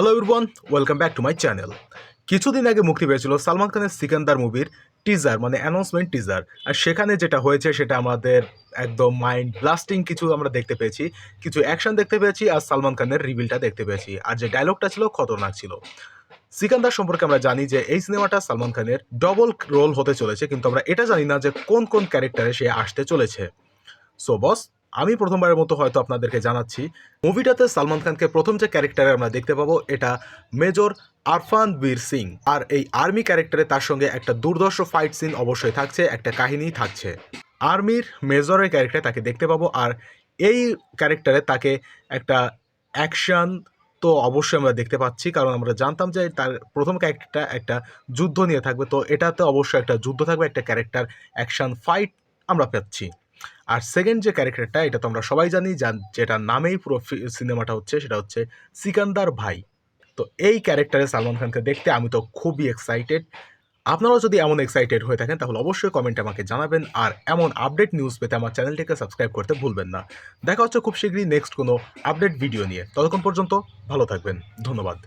Hello everyone welcome back to my channel কিছুদিন আগে মুক্তি পেয়েছিল সালমান খানের সিকান্দার মুভির টিজার মানে অ্যানাউন্সমেন্ট টিজার আর সেখানে যেটা হয়েছে সেটা আমাদের একদম মাইন্ড ব্লাস্টিং কিছু আমরা দেখতে পেয়েছি। কিছু অ্যাকশন দেখতে পেয়েছি আর সালমান খানের রিভিলটা দেখতে পেয়েছি। আর যে ডায়লগটা ছিল, খতরনাক ছিল। সিকান্দার সম্পর্কে আমরা জানি যে এই সিনেমাটা সালমান খানের ডবল রোল হতে চলেছে, কিন্তু আমরা এটা জানি না যে কোন কোন ক্যারেক্টারে সে আসতে চলেছে। সো বস আমি প্রথমবারের মতো হয়তো আপনাদেরকে জানাচ্ছি, মুভিটাতে সালমান খানকে প্রথম যে ক্যারেক্টারে আমরা দেখতে পাবো এটা মেজর আরফান বীর সিং। আর এই আর্মি ক্যারেক্টারে তার সঙ্গে একটা দুর্দর্শ ফাইট সিন অবশ্যই থাকছে, একটা কাহিনী থাকছে। আর্মির মেজরের ক্যারেক্টারে তাকে দেখতে পাবো, আর এই ক্যারেক্টারে তাকে একটা অ্যাকশন তো অবশ্যই আমরা দেখতে পাচ্ছি, কারণ আমরা জানতাম যে তার প্রথম ক্যারেক্টারটা একটা যুদ্ধ নিয়ে থাকবে। তো এটাতে অবশ্যই একটা যুদ্ধ থাকবে, একটা ক্যারেক্টার অ্যাকশন ফাইট আমরা পাচ্ছি। আর সেকেন্ড যে ক্যারেক্টারটা এটা তো আমরা সবাই জানি, যার- যেটার নামেই পুরো সিনেমাটা হচ্ছে, সেটা হচ্ছে সিকান্দার ভাই। তো এই ক্যারেক্টারে সালমান খানকে দেখতে আমি তো খুবই এক্সাইটেড আপনারাও যদি এমন এক্সাইটেড হয়ে থাকেন, তাহলে অবশ্যই কমেন্টে আমাকে জানাবেন। আর এমন আপডেট নিউজ পেতে আমার চ্যানেলটিকে সাবস্ক্রাইব করতে ভুলবেন না। দেখা হচ্ছে খুব শীঘ্রই নেক্সট কোনো আপডেট ভিডিও নিয়ে। ততক্ষণ পর্যন্ত ভালো থাকবেন। ধন্যবাদ।